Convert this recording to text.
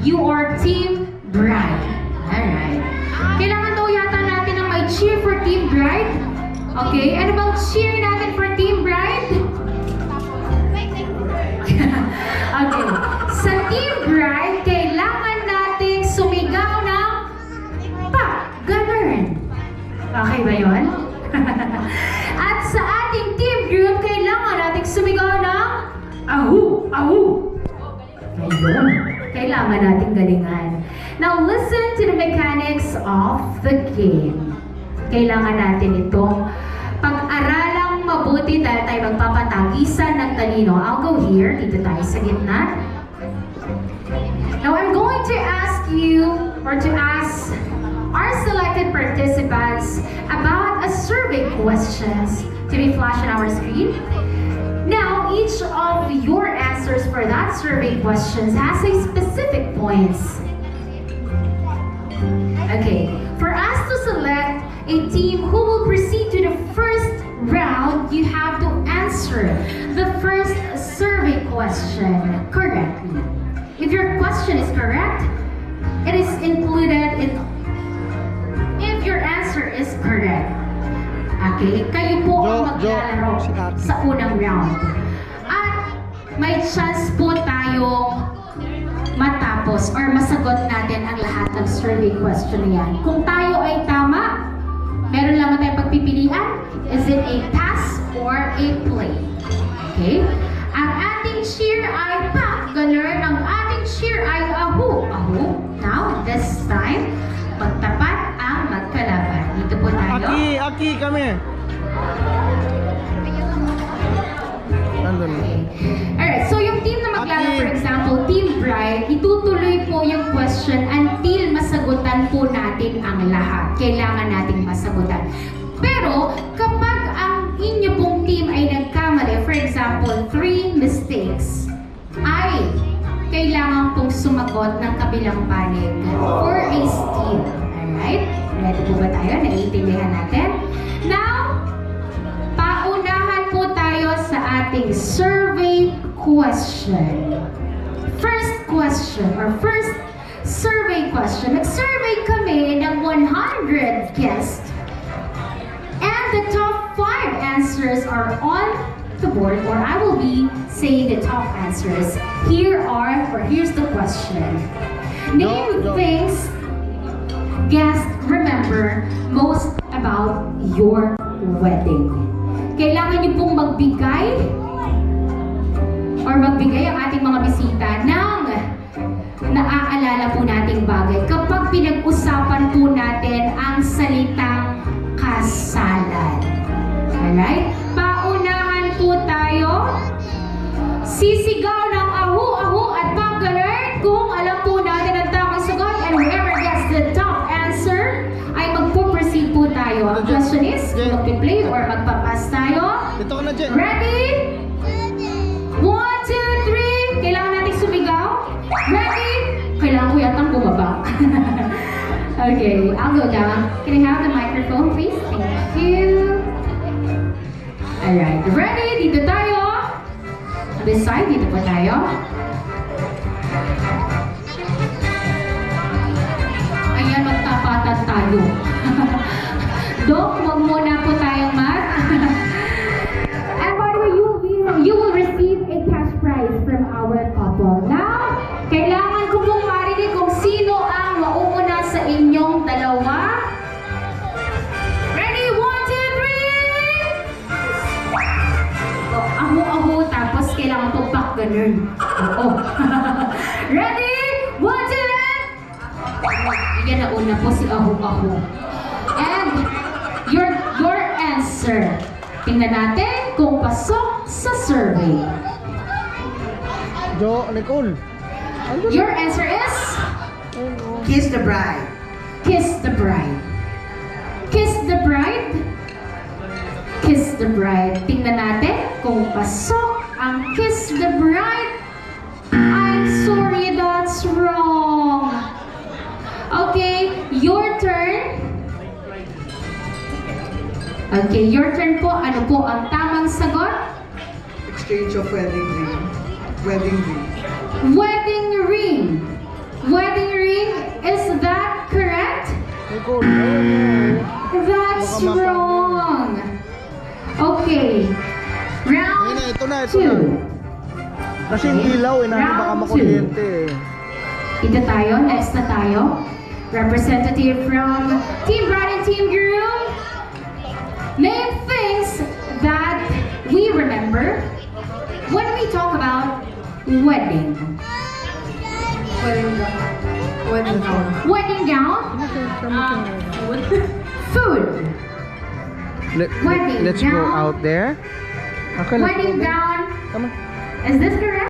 You are Team Bride. Alright. Kailangan daw yata natin ng may cheer for Team Bride. Okay, and about cheer natin for Team Bride? okay. Sa Team Bride, kailangan nating sumigaw ng pa, ganun. Okay ba yun? At sa ating team group, kailangan nating sumigaw ng ahu, ahu. Ayun. Kailangan nating galingan. Now, listen to the mechanics of the game. Kailangan natin itong pag-aralang mabuti dahil tayo magpapatagisan ng talino. I'll go here. Dito tayo sa gitna. Now, I'm going to ask you or to ask our selected participants about a survey questions to be flashed on our screen. Now, each of your answers for that survey questions has a specific points. Okay, for us to select a team who will proceed to the first round, you have to answer the first survey question correctly. If your question is correct, it is included in if your answer is correct. Okay, kayo po ang maglalaro sa unang round. May chance po tayong matapos or masagot natin ang lahat ng survey question na yan. Kung tayo ay tama, meron lamang tayong pagpipilian. Is it a pass or a play? Okay? Ang ating cheer ay pa, ganun. Ang ating cheer ay ahu, ahu. Now, this time, magtapat ang magkalaban. Dito po tayo. Aki, Aki, kami. Nandun. Okay. Alright, so yung team na maglalaro, for Ate. example, Team Bright, itutuloy po yung question until masagutan po natin ang lahat. Kailangan nating masagutan. Pero, kapag ang inyo pong team ay nagkamali, for example, three mistakes, ay kailangan pong sumagot ng kabilang panig for a steal. Alright? Ready po ba tayo? Naiintindihan natin? Now, Paunahan po tayo sa ating survey question. First question or first survey question. Nag-survey kami 100 guests and the top 5 answers are on the board or I will be saying the top answers. Here are or here's the question. Name No, no. things guests remember most about your wedding. Kailangan niyo pong magbigay or magbigay ang ating mga bisita ng naaalala po nating bagay kapag pinag-usapan tayo. Ang question is, magpi-play or magpapas tayo? Dito ka na, Jen. Ready? One, two, three. Kailangan natin sumigaw. Ready? Kailangan ko yatang bumaba. okay, I'll go down. Can I have the microphone, please? Thank you. Alright, ready? Dito tayo. This side, dito po tayo. Back ganun. Oo. Ready? One, two, three! Yan na una po si aho-aho. And your, your answer. Tingnan natin kung pasok sa survey. Jo, Nicole. Andun. Your answer is. Kiss the bride. kiss the bride. Kiss the bride. Kiss the bride. Tingnan natin kung pasok ang kiss the bride. I'm sorry, that's wrong. Okay, your turn. Okay, your turn po. Ano po ang tamang sagot? Exchange of wedding ring. Wedding ring. Wedding ring. Wedding ring, is that correct? That's wrong. Okay. Ayun na, Round ito na, ito na. two. Kasi yung ilaw eh, natin baka Round makuryente eh. Ito tayo, next na tayo. Representative from Team Bride and Team Groom. Name things that we remember when we talk about wedding. Wedding gown. Wedding gown. Wedding gown, food, Let, Wedding let's go out there. Okay, wedding gown. Come on. Is this correct?